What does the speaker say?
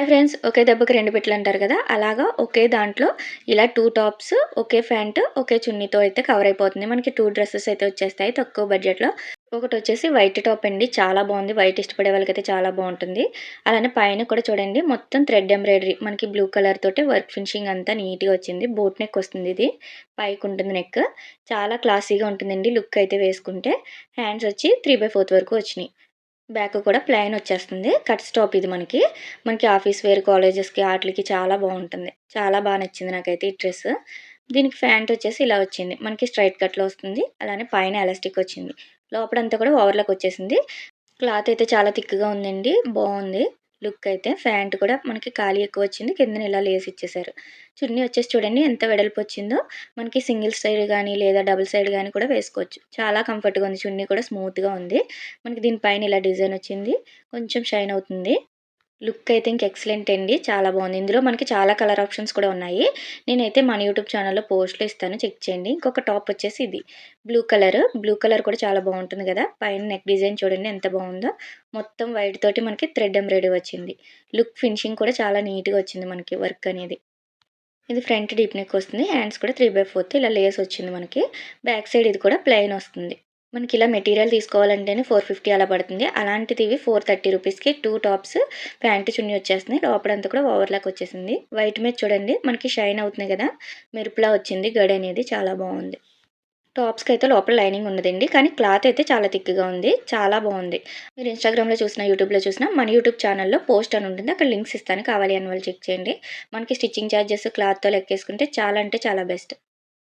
Hi friends ఒకే దెబ్బకి రెండు పెట్టలు అంటారు కదా? అలాగా ఒకే దాంట్లో ఇలా టూ టాప్స్ ఒకే ప్యాంట్ ఒకే చున్నీతో అయితే కవర్ అయిపోతుంది. మనకి టూ డ్రెస్సెస్ అయితే వచ్చేస్తాయి తక్కువ బడ్జెట్లో ఒకటి వచ్చేసి వైట్ టాప్ అండి. చాలా బాగుంది. వైట్ ఇష్టపడే వాళ్ళకైతే చాలా బాగుంటుంది. అలానే పైన కూడా చూడండి మొత్తం థ్రెడ్ ఎంబ్రాయిడరీ మనకి బ్లూ కలర్ తోటి వర్క్ ఫినిషింగ్ అంతా నీట్గా వచ్చింది. బోట్ నెక్ వస్తుంది ఇది. పైకి ఉంటుంది నెక్ చాలా క్లాసీగా ఉంటుందండి. లుక్ అయితే వేసుకుంటే. హ్యాండ్స్ వచ్చి త్రీ బై ఫోర్త్ వరకు వచ్చినాయి. బ్యాక్ కూడా ప్లెయిన్ వచ్చేస్తుంది. కట్ స్టాప్ ఇది మనకి. మనకి ఆఫీస్ వేర్ కాలేజెస్కి వాటికి చాలా బాగుంటుంది. చాలా బాగా నచ్చింది నాకైతే ఈ డ్రెస్. దీనికి ప్యాంట్ వచ్చేసి ఇలా వచ్చింది. మనకి స్ట్రైట్ కట్లో వస్తుంది. అలానే పైన ఎలాస్టిక్ వచ్చింది. లోపలంతా కూడా ఓవర్లకు వచ్చేసింది. క్లాత్ అయితే చాలా థిక్గా ఉందండి. బాగుంది. లుక్ అయితే ప్యాంట్ కూడా మనకి ఖాళీ ఎక్కువ వచ్చింది. కిందన ఇలా లేసి ఇచ్చేసారు చున్నీ వచ్చేసి చూడండి ఎంత వెడల్పు వచ్చిందో. మనకి సింగిల్ సైడ్ కానీ లేదా డబుల్ సైడ్ కానీ కూడా వేసుకోవచ్చు. చాలా కంఫర్ట్గా ఉంది. చున్నీ కూడా స్మూత్గా ఉంది. మనకి దీనిపైన ఇలా డిజైన్ వచ్చింది. కొంచెం షైన్ అవుతుంది. లుక్ అయితే ఇంక ఎక్సలెంట్ అండి. చాలా బాగుంది. ఇందులో మనకి చాలా కలర్ ఆప్షన్స్ కూడా ఉన్నాయి. నేనైతే మన యూట్యూబ్ ఛానల్లో పోస్ట్లు ఇస్తాను. చెక్ చేయండి. ఇంకొక టాప్ వచ్చేసి ఇది. Blue colour. బ్లూ కలర్ కూడా చాలా బాగుంటుంది కదా. పైన నెక్ డిజైన్ చూడండి ఎంత బాగుందో. మొత్తం వైట్ తోటి మనకి థ్రెడ్ ఎంబ్రాయిడరీ వచ్చింది. లుక్ ఫినిషింగ్ కూడా చాలా నీట్గా వచ్చింది మనకి వర్క్ అనేది. ఇది ఫ్రంట్ డీప్ నెక్ వస్తుంది. హ్యాండ్స్ కూడా త్రీ బై ఫోర్త్ ఇలా లేస్ వచ్చింది మనకి. బ్యాక్ సైడ్ ఇది కూడా ప్లెయిన్ వస్తుంది. మనకి ఇలా మెటీరియల్ తీసుకోవాలంటేనే ఫోర్ ఫిఫ్టీ అలా పడుతుంది. అలాంటిది ఇవి ఫోర్ థర్టీ రూపీస్కి టూ టాప్స్ ప్యాంటు చున్నీ వచ్చేస్తున్నాయి లోపలంతా కూడా ఓవర్లాక్ వచ్చేసింది. వైట్ మీద చూడండి మనకి షైన్ అవుతుంది కదా. మెరుపులా వచ్చింది. గడి అనేది చాలా బాగుంది. టాప్స్కి అయితే లోపల లైనింగ్ ఉన్నదండి. కానీ క్లాత్ అయితే చాలా థిక్గా ఉంది. చాలా బాగుంది. మీరు ఇన్స్టాగ్రామ్లో చూసిన యూట్యూబ్లో చూసిన మన యూట్యూబ్ ఛానల్లో పోస్ట్ అని ఉంటుంది. అక్కడ లింక్స్ ఇస్తాను. కావాలి అని వాళ్ళు చెక్ చేయండి. మనకి స్టిచ్చింగ్ ఛార్జెస్ క్లాత్తో లెక్కేసుకుంటే చాలా అంటే చాలా బెస్ట్.